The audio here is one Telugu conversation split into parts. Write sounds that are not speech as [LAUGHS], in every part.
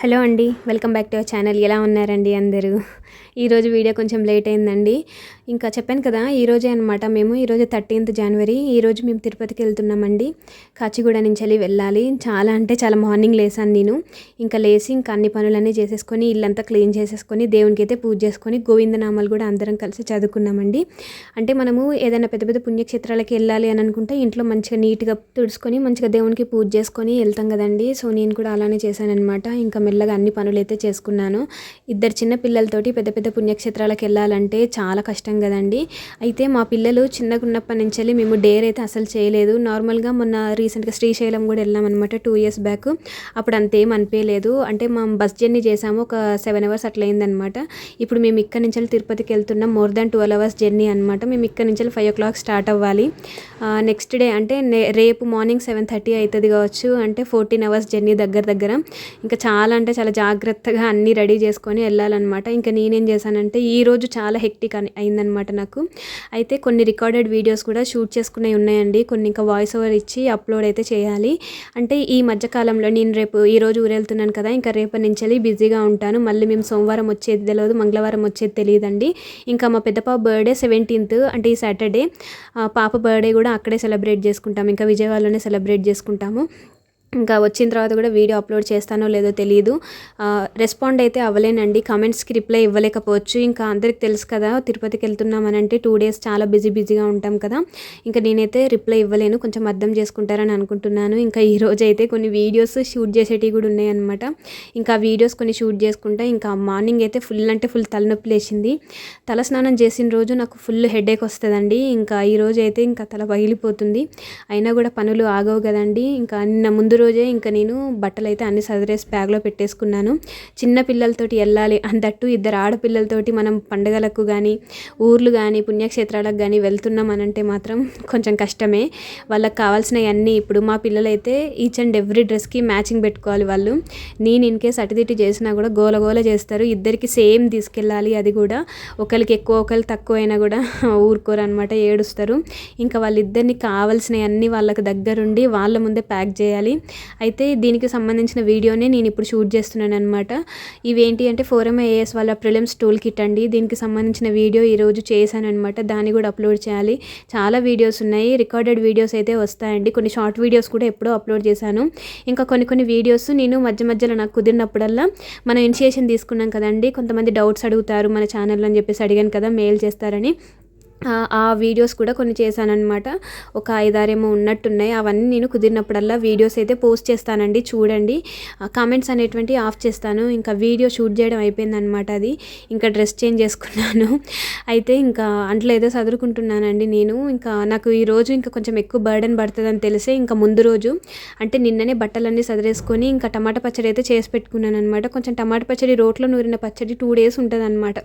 హలో అండి welcome back to our channel. ఎలా ఉన్నారండి అందరూ? ఈరోజు వీడియో కొంచెం లేట్ అయిందండి. ఇంకా చెప్పాను కదా ఈరోజే అనమాట మేము ఈరోజు థర్టీన్త్ జనవరి ఈరోజు మేము తిరుపతికి వెళ్తున్నామండి. కాచిగూడ నుంచి వెళ్ళి వెళ్ళాలి. చాలా అంటే చాలా మార్నింగ్ లేసాను నేను. ఇంకా లేచి ఇంకా అన్ని పనులన్నీ చేసేసుకొని ఇల్లంతా క్లీన్ చేసేసుకొని దేవునికి అయితే పూజ చేసుకొని గోవిందనామాలు కూడా అందరం కలిసి చదువుకున్నామండి. అంటే మనము ఏదైనా పెద్ద పెద్ద పుణ్యక్షేత్రాలకి వెళ్ళాలి అని అనుకుంటే ఇంట్లో మంచిగా నీట్గా తుడుచుకొని మంచిగా దేవునికి పూజ చేసుకొని వెళ్తాం కదండి. సో నేను కూడా అలానే చేశాను అనమాట ఇంకా మెల్లగా అన్ని పనులు అయితే చేసుకున్నాను. ఇద్దరు చిన్న పిల్లలతోటి పెద్ద పెద్ద పుణ్యక్షేత్రాలకు వెళ్ళాలంటే చాలా కష్టం కదండి. అయితే మా పిల్లలు చిన్నగా ఉన్నప్పటి నుంచి వెళ్ళి మేము డేర్ అయితే అసలు చేయలేదు. నార్మల్గా మొన్న రీసెంట్గా శ్రీశైలం కూడా వెళ్ళామన్నమాట టూ ఇయర్స్ బ్యాక్. అప్పుడు అంతేం అనిపించలేదు అంటే మా బస్ జర్నీ చేసాము. ఒక సెవెన్ అవర్స్ అట్లా అయిందనమాట ఇప్పుడు మేము ఇక్కడ నుంచి తిరుపతికి వెళ్తున్నాం. More than twelve hours journey అనమాట మేము ఇక్కడ నుంచి ఫైవ్ ఓ క్లాక్ స్టార్ట్ అవ్వాలి. నెక్స్ట్ డే అంటే రేపు మార్నింగ్ సెవెన్ థర్టీ అవుతుంది కావచ్చు. అంటే ఫోర్టీన్ అవర్స్ జర్నీ దగ్గర దగ్గర. ఇంకా చాలా అంటే చాలా జాగ్రత్తగా అన్నీ రెడీ చేసుకొని వెళ్ళాలన్నమాట. ఇంకా నేనేం చేశానంటే ఈరోజు చాలా హెక్టిక్ అని అయిందనమాట నాకు. అయితే కొన్ని రికార్డెడ్ వీడియోస్ కూడా షూట్ చేసుకునే ఉన్నాయండి. కొన్ని ఇంకా వాయిస్ ఓవర్ ఇచ్చి అప్లోడ్ అయితే చేయాలి. అంటే ఈ మధ్యకాలంలో నేను రేపు ఈరోజు ఊరెళ్తున్నాను కదా ఇంకా రేపటి నుంచి వెళ్ళి బిజీగా ఉంటాను. మళ్ళీ మేము సోమవారం వచ్చేది తెలియదు మంగళవారం వచ్చేది తెలియదండి. ఇంకా మా పెద్ద పాప బర్త్డే సెవెంటీన్త్ అంటే ఈ సాటర్డే పాప బర్త్డే కూడా అక్కడే సెలబ్రేట్ చేసుకుంటాము. ఇంకా విజయవాడలోనే సెలబ్రేట్ చేసుకుంటాము. ఇంకా వచ్చిన తర్వాత కూడా వీడియో అప్లోడ్ చేస్తానో లేదో తెలియదు రెస్పాండ్ అయితే అవ్వలేనండి. కమెంట్స్కి రిప్లై ఇవ్వలేకపోవచ్చు. ఇంకా అందరికి తెలుసు కదా తిరుపతికి వెళ్తున్నామనంటే టూ డేస్ చాలా బిజీ బిజీగా ఉంటాం కదా. ఇంకా నేనైతే రిప్లై ఇవ్వలేను. కొంచెం అర్థం చేసుకుంటారని అనుకుంటున్నాను. ఇంకా ఈ అయితే కొన్ని వీడియోస్ షూట్ చేసేటివి కూడా ఉన్నాయన్నమాట ఇంకా వీడియోస్ కొన్ని షూట్ చేసుకుంటా ఇంకా మార్నింగ్ అయితే ఫుల్ అంటే ఫుల్ తలనొప్పి లేచింది. తల స్నానం చేసిన రోజు నాకు ఫుల్ హెడేక్ వస్తుందండి. ఇంకా ఈ అయితే ఇంకా తల పగిలిపోతుంది. అయినా కూడా పనులు ఆగవు కదండి. ఇంకా నిన్న ముందు రోజే ఇంకా నేను బట్టలు అయితే అన్ని సదరేసి బ్యాగ్లో పెట్టేసుకున్నాను. చిన్న పిల్లలతోటి వెళ్ళాలి అందట్టు ఇద్దరు ఆడపిల్లలతోటి మనం పండగలకు కానీ ఊర్లు కానీ పుణ్యక్షేత్రాలకు కానీ వెళ్తున్నాం అనంటే మాత్రం కొంచెం కష్టమే. వాళ్ళకి కావాల్సినవన్నీ ఇప్పుడు మా పిల్లలైతే ఈచ్ అండ్ ఎవ్రీ డ్రెస్కి మ్యాచింగ్ పెట్టుకోవాలి వాళ్ళు. నేను ఇన్ కేస్ అటుదిటి చేసినా కూడా గోల గోల చేస్తారు. ఇద్దరికి సేమ్ తీసుకెళ్ళాలి అది కూడా. ఒకరికి ఎక్కువ ఒకరు తక్కువ అయినా కూడా [LAUGHS] ఊరుకోరు అనమాట ఏడుస్తారు. ఇంకా వాళ్ళిద్దరిని కావాల్సినవన్నీ వాళ్ళకి దగ్గరుండి వాళ్ళ ముందే ప్యాక్ చేయాలి. అయితే దీనికి సంబంధించిన వీడియోనే నేను ఇప్పుడు షూట్ చేస్తున్నాను అనమాట ఇవేంటి అంటే ఫోరం ఏఎస్ వాళ్ళ ప్రిలిమ్స్ టూల్ కిట్ అండి. దీనికి సంబంధించిన వీడియో ఈరోజు చేశాను అనమాట దాన్ని కూడా అప్లోడ్ చేయాలి. చాలా వీడియోస్ ఉన్నాయి. రికార్డెడ్ వీడియోస్ అయితే వస్తాయండి. కొన్ని షార్ట్ వీడియోస్ కూడా ఎప్పుడో అప్లోడ్ చేశాను. ఇంకా కొన్ని కొన్ని వీడియోస్ నేను మధ్య మధ్యలో నాకు కుదిరినప్పుడల్లా మనం ఇనిషియేషన్ తీసుకున్నాం కదండి. కొంతమంది డౌట్స్ అడుగుతారు మన ఛానల్లో అని చెప్పేసి అడిగాను కదా మెయిల్ చేస్తారని. ఆ వీడియోస్ కూడా కొన్ని చేశానమాట ఒక ఐదారేమో ఉన్నట్టున్నాయి. అవన్నీ నేను కుదిరినప్పుడల్లా వీడియోస్ అయితే పోస్ట్ చేస్తానండి. చూడండి. కామెంట్స్ అనేటువంటి ఆఫ్ చేస్తాను. ఇంకా వీడియో షూట్ చేయడం అయిపోయిందనమాట అది. ఇంకా డ్రెస్ చేంజ్ చేసుకున్నాను. అయితే ఇంకా అంట్లో ఏదో చదువుకుంటున్నానండి నేను. ఇంకా నాకు ఈరోజు ఇంకా కొంచెం ఎక్కువ బర్డెన్ పడుతుందని తెలిసే ఇంకా ముందు రోజు. అంటే నిన్ననే బట్టలన్నీ సదిరేసుకొని ఇంకా టమాటా పచ్చడి అయితే చేసి పెట్టుకున్నాను అనమాట కొంచెం టమాటా పచ్చడి రోట్లో నూరిన పచ్చడి టూ డేస్ ఉంటుంది అనమాట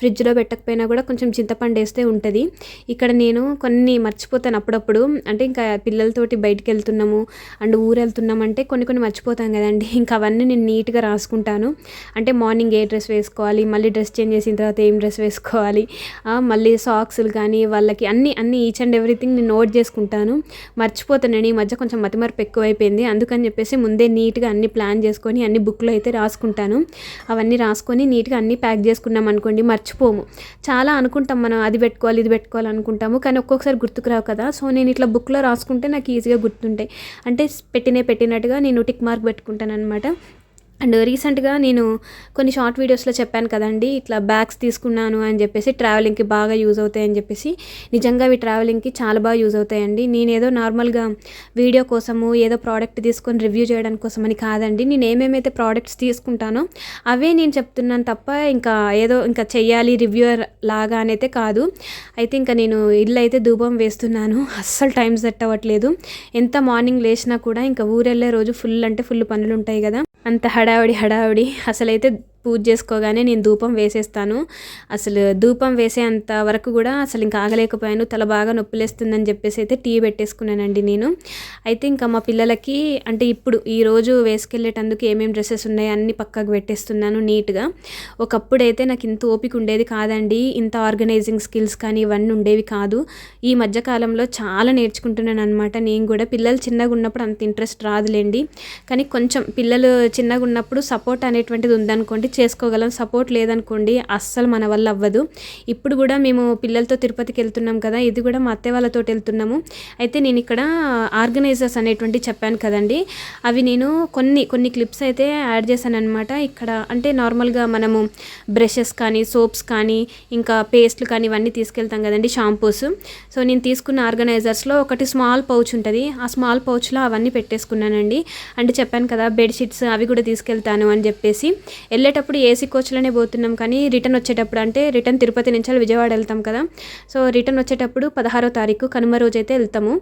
ఫ్రిడ్జ్లో పెట్టకపోయినా కూడా కొంచెం చింతపండు వేస్తే ఉంటుంది. ఉంటుంది ఇక్కడ నేను కొన్ని మర్చిపోతాను అప్పుడప్పుడు. అంటే ఇంకా పిల్లలతోటి బయటికి వెళ్తున్నాము అండ్ ఊరు వెళ్తున్నాం అంటే కొన్ని కొన్ని మర్చిపోతాం కదండి. [LAUGHS] ఇంకా అవన్నీ నేను నీట్గా రాసుకుంటాను. అంటే మార్నింగ్ ఏ డ్రెస్ వేసుకోవాలి మళ్ళీ డ్రెస్ చేంజ్ చేసిన తర్వాత ఏం డ్రెస్ వేసుకోవాలి మళ్ళీ సాక్స్లు కానీ వాళ్ళకి అన్ని అన్ని ఈచ్ అండ్ ఎవ్రీథింగ్ నేను నోట్ చేసుకుంటాను. మర్చిపోతాను ఈ మధ్య కొంచెం మతిమరపు ఎక్కువైపోయింది. అందుకని చెప్పేసి ముందే నీట్గా అన్ని ప్లాన్ చేసుకొని అన్ని బుక్లో అయితే రాసుకుంటాను. అవన్నీ రాసుకొని నీట్గా అన్ని ప్యాక్ చేసుకున్నాం అనుకోండి మర్చిపోము. చాలా అనుకుంటాం మనం అది పెట్టుకోవాలి ఇది పెట్టుకోవాలనుకుంటాము కానీ ఒక్కొక్కసారి గుర్తుకు రావు కదా. సో నేను ఇట్లా బుక్లో రాసుకుంటే నాకు ఈజీగా గుర్తుంటాయి. అంటే పెట్టినే పెట్టినట్టుగా నేను టిక్ మార్క్ పెట్టుకుంటాను అనమాట అండ్ రీసెంట్గా నేను కొన్ని షార్ట్ వీడియోస్లో చెప్పాను కదండి ఇట్లా బ్యాగ్స్ తీసుకున్నాను అని చెప్పేసి ట్రావెలింగ్కి బాగా యూజ్ అవుతాయని చెప్పేసి. నిజంగా అవి ట్రావెలింగ్కి చాలా బాగా యూజ్ అవుతాయండి. నేను ఏదో నార్మల్గా వీడియో కోసము ఏదో ప్రోడక్ట్ తీసుకొని రివ్యూ చేయడం కోసం అని కాదండి. నేను ఏమేమైతే ప్రోడక్ట్స్ తీసుకుంటానో అవే నేను చెప్తున్నాను తప్ప ఇంకా ఏదో ఇంకా చెయ్యాలి రివ్యూర్ లాగా అనైతే కాదు. అయితే ఇంకా నేను ఇల్లు అయితే ధూపం వేస్తున్నాను. [LAUGHS] అస్సలు టైం సెట్ అవ్వట్లేదు. ఎంత మార్నింగ్ లేచినా కూడా ఇంకా ఊరెళ్ళే రోజు ఫుల్ అంటే ఫుల్ పనులు ఉంటాయి కదా. అంత హడావిడి హడావిడి. అసలైతే పూజ చేసుకోగానే నేను ధూపం వేసేస్తాను. అసలు ధూపం వేసేంత వరకు కూడా అసలు ఇంకా ఆగలేకపోయాను. తల బాగా నొప్పులేస్తుందని చెప్పేసి అయితే టీ పెట్టేసుకున్నానండి నేను. అయితే ఇంకా మా పిల్లలకి అంటే ఇప్పుడు ఈరోజు వేసుకెళ్ళేటందుకు ఏమేమి డ్రెస్సెస్ ఉన్నాయో అన్నీ పక్కకు పెట్టేస్తున్నాను నీట్గా. ఒకప్పుడైతే నాకు ఇంత ఓపిక ఉండేది కాదండి. ఇంత ఆర్గనైజింగ్ స్కిల్స్ కానీ ఇవన్నీ ఉండేవి కాదు. ఈ మధ్యకాలంలో చాలా నేర్చుకుంటున్నాను అనమాట నేను కూడా పిల్లలు చిన్నగా ఉన్నప్పుడు అంత ఇంట్రెస్ట్ రాదులేండి. కానీ కొంచెం పిల్లలు చిన్నగా ఉన్నప్పుడు సపోర్ట్ అనేటువంటిది ఉందనుకోండి చేసుకోగలం సపోర్ట్ లేదనుకోండి అస్సలు మన వల్ల అవ్వదు. ఇప్పుడు కూడా మేము పిల్లలతో తిరుపతికి వెళ్తున్నాం కదా ఇది కూడా మా అత్తయ్య వాళ్ళతో వెళ్తున్నాము. అయితే నేను ఇక్కడ ఆర్గనైజర్స్ అనేటువంటి చెప్పాను కదండి. అవి నేను కొన్ని కొన్ని క్లిప్స్ అయితే యాడ్ చేశాను అనమాట ఇక్కడ అంటే నార్మల్గా మనము బ్రషెస్ కానీ సోప్స్ కానీ ఇంకా పేస్ట్లు కానీ ఇవన్నీ తీసుకెళ్తాం కదండి షాంపూస్. సో నేను తీసుకున్న ఆర్గనైజర్స్లో ఒకటి స్మాల్ పౌచ్ ఉంటుంది. ఆ స్మాల్ పౌచ్లో అవన్నీ పెట్టేసుకున్నానండి. అంటే చెప్పాను కదా బెడ్షీట్స్ అవి కూడా తీసుకెళ్తాను అని చెప్పేసి. వెళ్ళేటప్పుడు ఏసీ కోచ్లోనే పోతున్నాం కానీ రిటర్న్ వచ్చేటప్పుడు అంటే రిటర్న్ తిరుపతి నుంచి విజయవాడ వెళ్తాం కదా. సో రిటర్న్ వచ్చేటప్పుడు పదహారో తారీఖు కనుమ రోజు అయితే వెళ్తాము.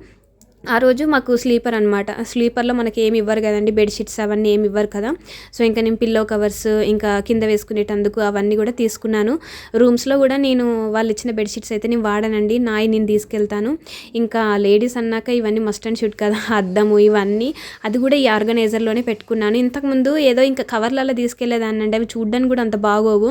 ఆ రోజు మాకు స్లీపర్ అనమాట స్లీపర్లో మనకి ఏమి ఇవ్వరు కదండి బెడ్షీట్స్ అవన్నీ ఏమి ఇవ్వరు కదా. సో ఇంకా నేను పిల్లో కవర్స్ ఇంకా కింద వేసుకునేటందుకు అవన్నీ కూడా తీసుకున్నాను. రూమ్స్లో కూడా నేను వాళ్ళు ఇచ్చిన బెడ్షీట్స్ అయితే నేను వాడనండి. నాయి నేను తీసుకెళ్తాను. ఇంకా లేడీస్ అన్నాక ఇవన్నీ మస్ట్ అండ్ షూట్ కదా [LAUGHS] అద్దము ఇవన్నీ. అది కూడా ఈ ఆర్గనైజర్లోనే పెట్టుకున్నాను. ఇంతకుముందు ఏదో ఇంకా కవర్లలో తీసుకెళ్ళేదాన్ని అండి. అవి చూడ్డానికి కూడా అంత బాగోవు.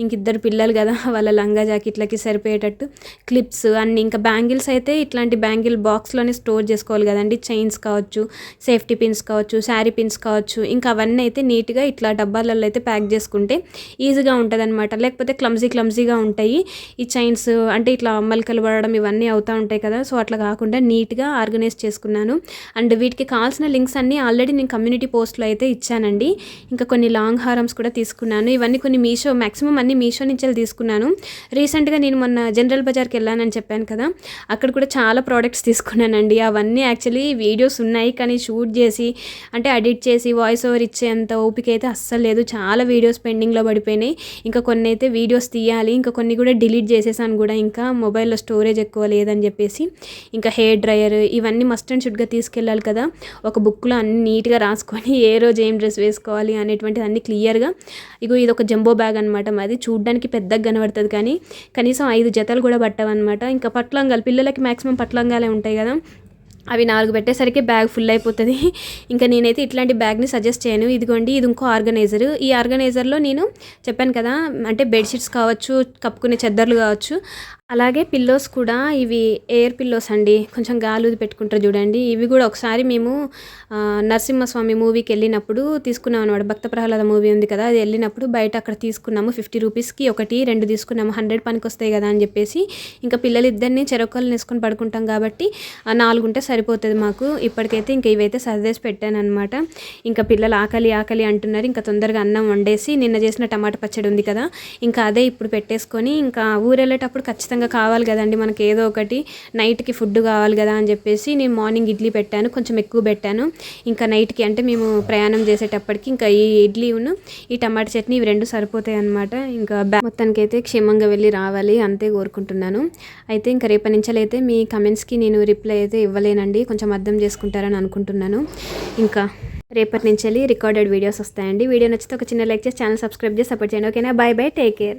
ఇంక ఇద్దరు పిల్లలు కదా [LAUGHS] వాళ్ళ లంగా జాకెట్లకి సరిపోయేటట్టు. క్లిప్స్ అన్ని ఇంకా బ్యాంగిల్స్ అయితే ఇట్లాంటి బ్యాంగిల్ బాక్స్లోనే స్టోర్ చేసుకోవాలి కదండి. చైన్స్ కావచ్చు సేఫ్టీ పిన్స్ కావచ్చు శారీ పిన్స్ కావచ్చు ఇంకా అవన్నీ అయితే నీట్గా ఇట్లా డబ్బాలలో అయితే ప్యాక్ చేసుకుంటే ఈజీగా ఉంటుంది అనమాట లేకపోతే క్లమ్జీ క్లమ్జీగా ఉంటాయి. ఈ చైన్స్ అంటే ఇట్లా మలికలు పడడం ఇవన్నీ అవుతూ ఉంటాయి కదా. సో అట్లా కాకుండా నీట్గా ఆర్గనైజ్ చేసుకున్నాను. అండ్ వీటికి కావాల్సిన లింక్స్ అన్నీ ఆల్రెడీ నేను కమ్యూనిటీ పోస్ట్లో అయితే ఇచ్చానండి. ఇంకా కొన్ని లాంగ్ హారమ్స్ కూడా తీసుకున్నాను. ఇవన్నీ కొన్ని మీషో మ్యాక్సిమం అన్ని మీషో నుంచి తీసుకున్నాను. రీసెంట్గా నేను మొన్న జనరల్ బజార్కి వెళ్ళానని చెప్పాను కదా. అక్కడ కూడా చాలా ప్రోడక్ట్స్ తీసుకున్నానండి. అవన్నీ అవన్నీ యాక్చువల్లీ వీడియోస్ ఉన్నాయి. కానీ షూట్ చేసి అంటే ఎడిట్ చేసి వాయిస్ ఓవర్ ఇచ్చేంత ఓపిక అయితే అస్సలు లేదు. చాలా వీడియోస్ పెండింగ్లో పడిపోయినాయి. ఇంకా కొన్ని అయితే వీడియోస్ తీయాలి. ఇంకా కొన్ని కూడా డిలీట్ చేసేసాను కూడా. ఇంకా మొబైల్లో స్టోరేజ్ ఎక్కువ లేదని చెప్పేసి ఇంకా హెయిర్ డ్రయర్ ఇవన్నీ మస్ట్ అండ్ షుడ్గా తీసుకెళ్ళాలి కదా. ఒక బుక్లో అన్ని నీట్గా రాసుకొని ఏ రోజు ఏం డ్రెస్ వేసుకోవాలి అనేటువంటిది అన్ని క్లియర్గా ఇగో ఇది ఒక జంబో బ్యాగ్ అనమాట మాది చూడడానికి పెద్దగా కనబడుతుంది కానీ కనీసం ఐదు జతలు కూడా పట్టవన్నమాట. ఇంకా పట్లంగాలు పిల్లలకి మ్యాక్సిమం పట్లంగాలే ఉంటాయి కదా. అవి నాలుగు పెట్టేసరికి బ్యాగ్ ఫుల్ అయిపోతుంది. [LAUGHS] ఇంకా నేనైతే ఇట్లాంటి బ్యాగ్ని సజెస్ట్ చేయను. ఇదిగోండి ఇది ఇంకో ఆర్గనైజర్ ఈ ఆర్గనైజర్లో నేను చెప్పాను కదా అంటే బెడ్షీట్స్ కావచ్చు కప్పుకునే చెద్దర్లు కావచ్చు. అలాగే పిల్లోస్ కూడా ఇవి ఎయిర్ పిల్లోస్ అండి. కొంచెం గాలుది పెట్టుకుంటారు చూడండి. ఇవి కూడా ఒకసారి మేము నరసింహస్వామి మూవీకి వెళ్ళినప్పుడు తీసుకున్నాం అనమాట భక్త ప్రహ్లాద మూవీ ఉంది కదా అది వెళ్ళినప్పుడు బయట అక్కడ తీసుకున్నాము ఫిఫ్టీ రూపీస్కి ఒకటి రెండు తీసుకున్నాము. హండ్రెడ్ పనికి వస్తాయి కదా అని చెప్పేసి ఇంకా పిల్లలు ఇద్దరిని చెరొక్కలు వేసుకొని పడుకుంటాం కాబట్టి నాలుగు ఉంటే సరిపోతుంది మాకు. ఇప్పటికైతే ఇంకా ఇవైతే సర్దేసి పెట్టాను అనమాట ఇంకా పిల్లలు ఆకలి ఆకలి అంటున్నారు. ఇంకా తొందరగా అన్నం వండేసి నిన్న చేసిన టమాటా పచ్చడి ఉంది కదా ఇంకా అదే ఇప్పుడు పెట్టేసుకొని ఇంకా ఊరెళ్ళేటప్పుడు ఖచ్చితంగా ఖచ్చితంగా కావాలి కదండి. మనకి ఏదో ఒకటి నైట్కి ఫుడ్ కావాలి కదా అని చెప్పేసి నేను మార్నింగ్ ఇడ్లీ పెట్టాను. కొంచెం ఎక్కువ పెట్టాను. ఇంకా నైట్కి అంటే మేము ప్రయాణం చేసేటప్పటికి ఇంకా ఈ ఇడ్లీను ఈ టమాటా చట్నీ ఇవి రెండు సరిపోతాయి అనమాట ఇంకా మొత్తానికి అయితే క్షేమంగా వెళ్ళి రావాలి అంతే కోరుకుంటున్నాను. అయితే ఇంకా రేపటి నుంచి అయితే మీ కమెంట్స్కి నేను రిప్లై అయితే ఇవ్వలేనండి. కొంచెం అర్థం చేసుకుంటారని అనుకుంటున్నాను. ఇంకా రేపటి నుంచి వెళ్ళి రికార్డెడ్ వీడియోస్ వస్తాయండి. వీడియో నచ్చితే ఒక చిన్న లైక్ చేసి ఛానల్ సబ్స్క్రైబ్ చేసి సపోర్ట్ చేయండి. ఓకేనా? Bye bye. Take care.